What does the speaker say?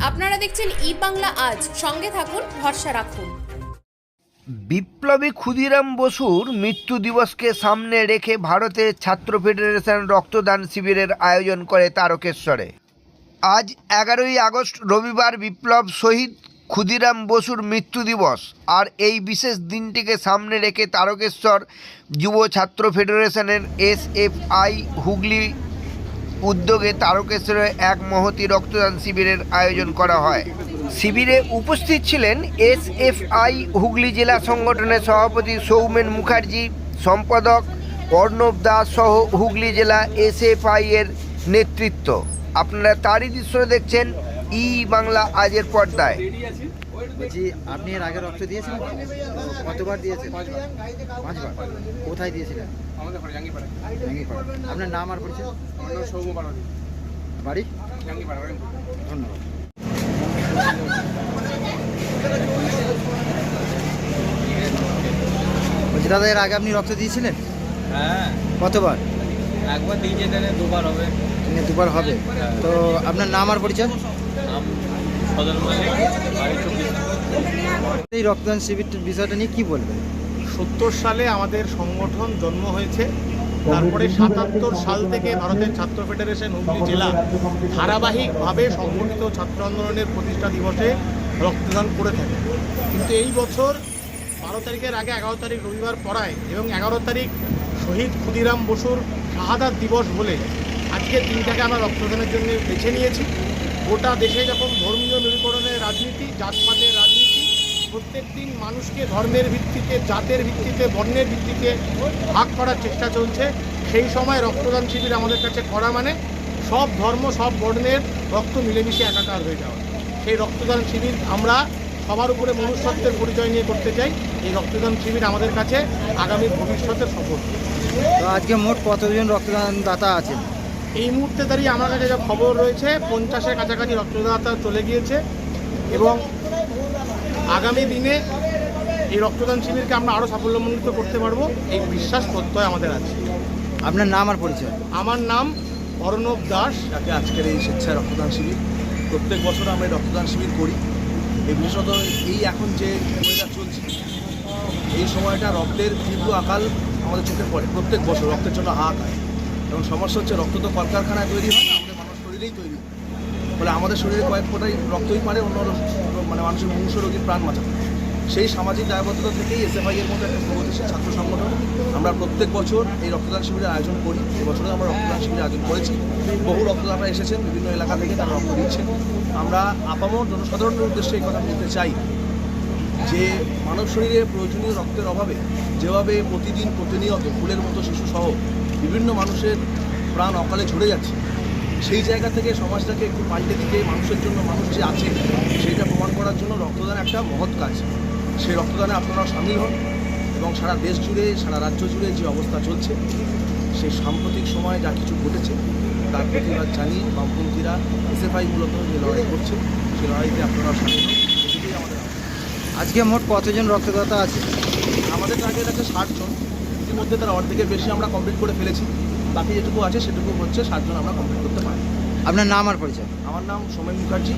আপনারা দেখছেন ই বাংলা আজ। সঙ্গে থাকুন, ভরসা রাখুন। বিপ্লবী ক্ষুদিরাম বসুর মৃত্যু দিবসকে সামনে রেখে ভারতের ছাত্র ফেডারেশন রক্তদান শিবিরের আয়োজন করে তারকেশ্বরে। আজ এগারোই আগস্ট, রবিবার বিপ্লব শহীদ ক্ষুদিরাম বসুর মৃত্যু দিবস। আর এই বিশেষ দিনটিকে সামনে রেখে তারকেশ্বর যুব ছাত্র ফেডারেশনের এসএফআই হুগলি উদ্যোগে তারকেশ্বরে এক মহতি রক্তদান শিবিরের আয়োজন করা হয়। শিবিরে উপস্থিত ছিলেন এসএফআই হুগলি জেলা সংগঠনের সভাপতি সৌমেন মুখার্জি, সম্পাদক অর্ণব দাস সহ হুগলি জেলা এসএফআই এর নেতৃত্ব। আপনারা তারই দৃশ্য দেখছেন ই বাংলা আজের পর্দায়। বলছি আপনি এর আগে রক্ত দিয়েছিলেন কতবার দিয়েছেন পাঁচবার। কোথায় দিয়েছিলেন? আমাদের জাঙ্গিপাড়া জাঙ্গিপাড়া। আপনার নাম আর পরিচয়? আমার নাম বাড়ি? জাঙ্গিপাড়া ধন্যবাদ। বলছি দাদা এর আগে আপনি রক্ত দিয়েছিলেন? হ্যাঁ। কতবার? একবার দিয়েছে তাহলে দুবার হবে। দুবার হবে। তো আপনার নাম আর পরিচয়? নাম সদর মালিক বাড়ি চব্বিশ এই রক্তদান শিবিরটার বিষয়টা নিয়ে কি বলবেন? সত্তর সালে আমাদের সংগঠন জন্ম হয়েছে। তারপরে সাতাত্তর সাল থেকে ভারতের ছাত্র ফেডারেশন হুগলি জেলা ধারাবাহিকভাবে সংগঠিত ছাত্র আন্দোলনের প্রতিষ্ঠা দিবসে রক্তদান করে থাকে। কিন্তু এই বছর বারো তারিখের আগে এগারো তারিখ রবিবার পড়ায় এবং এগারো তারিখ শহীদ ক্ষুদিরাম বসুর শাহাদাত দিবস বলে আজকে দিনটাকে আমরা রক্তদানের জন্য বেছে নিয়েছি। গোটা দেশে যখন ধর্মীয় মেরুকরণের রাজনীতি জাতপাতের রাজনীতি প্রত্যেক দিন মানুষকে ধর্মের ভিত্তিতে জাতের ভিত্তিতে বর্ণের ভিত্তিতে ভাগ করার চেষ্টা চলছে। সেই সময় রক্তদান শিবির আমাদের কাছে করা মানে সব ধর্ম সব বর্ণের রক্ত মিলেমিশে একাকার হয়ে যাওয়া। সেই রক্তদান শিবির আমরা সবার উপরে মনুষ্যত্বের পরিচয় নিয়ে করতে চাই। এই রক্তদান শিবির আমাদের কাছে আগামী ভবিষ্যতের সফল। আজকে মোট কতজন রক্তদান দাতা আছেন? এই মুহূর্তে দাঁড়িয়ে আমার কাছে যা খবর রয়েছে পঞ্চাশের কাছাকাছি রক্তদাতা চলে গিয়েছে এবং আগামী দিনে এই রক্তদান শিবিরকে আমরা আরও সাফল্যমণ্ডিত করতে পারব। এই বিশ্বাস প্রত্যয় আমাদের আছে। আপনার নাম আর পরিচয়? আমার নাম অর্ণব দাস। যাকে আজকের এই স্বেচ্ছায় রক্তদান শিবির। প্রত্যেক বছর আমরা এই রক্তদান শিবির করি। এই বিশেষত এই এখন যে ওয়েদার চলছে এই সময়টা রক্তের তীব্র আকাল আমাদের চোখে পড়ে প্রত্যেক বছর। রক্তের জন্য হাহাকার। এবং সমস্যা হচ্ছে রক্ত তো কলকারখানায় তৈরি হয় না আমাদের মানুষ শরীরেই তৈরি। হয়। ফলে আমাদের শরীরে কয়েক ফোটাই রক্তই পারে অন্য মানে মানুষের মুমূর্ষ রোগীর প্রাণ বাঁচাতে। সেই সামাজিক দায়বদ্ধতা থেকেই এসএফআই এর মতো একটা প্রগতিশীল ছাত্র সংগঠন আমরা প্রত্যেক বছর এই রক্তদান শিবিরের আয়োজন করি। এবছরে আমরা রক্তদান শিবিরের আয়োজন করেছি। বহু রক্তদাতা এসেছেন, বিভিন্ন এলাকা থেকে তারা রক্ত দিচ্ছেন। আমরা আপামর জনসাধারণের উদ্দেশ্যে এই কথা বলতে চাই যে মানব শরীরে প্রয়োজনীয় রক্তের অভাবে যেভাবে প্রতিদিন প্রতিনিয়ত ফুলের মতো শিশুসহ বিভিন্ন মানুষের প্রাণ অকালে ঝরে যাচ্ছে সেই জায়গা থেকে সমাজটাকে একটু পাল্টে দিকে মানুষের জন্য মানুষ যে আছে সেইটা প্রমাণ করার জন্য রক্তদান একটা মহৎ কাজ। সেই রক্তদানে আপনারা সামিল হন এবং সারা দেশ জুড়ে সারা রাজ্য জুড়ে যে অবস্থা চলছে সেই সাম্প্রতিক সময়ে যা কিছু ঘটেছে তার প্রতিবাদ জানিয়ে বামপন্থীরা এসএফআই মূলত যে লড়াই করছে সেই লড়াইতে আপনারা সামিল হন। আমাদের আজকে মোট কতজন রক্তদাতা আছে? আমাদের টার্গেট আছে ষাটজন ইতিমধ্যে তার অর্ধেকের বেশি আমরা কমপ্লিট করে ফেলেছি। বাকি যেটুকু আছে সেটুকু হচ্ছে সাতজন আমরা কমপ্লিট করতে পারি। আপনার নাম আর পরিচয়? আমার নাম সোমেন মুখার্জি।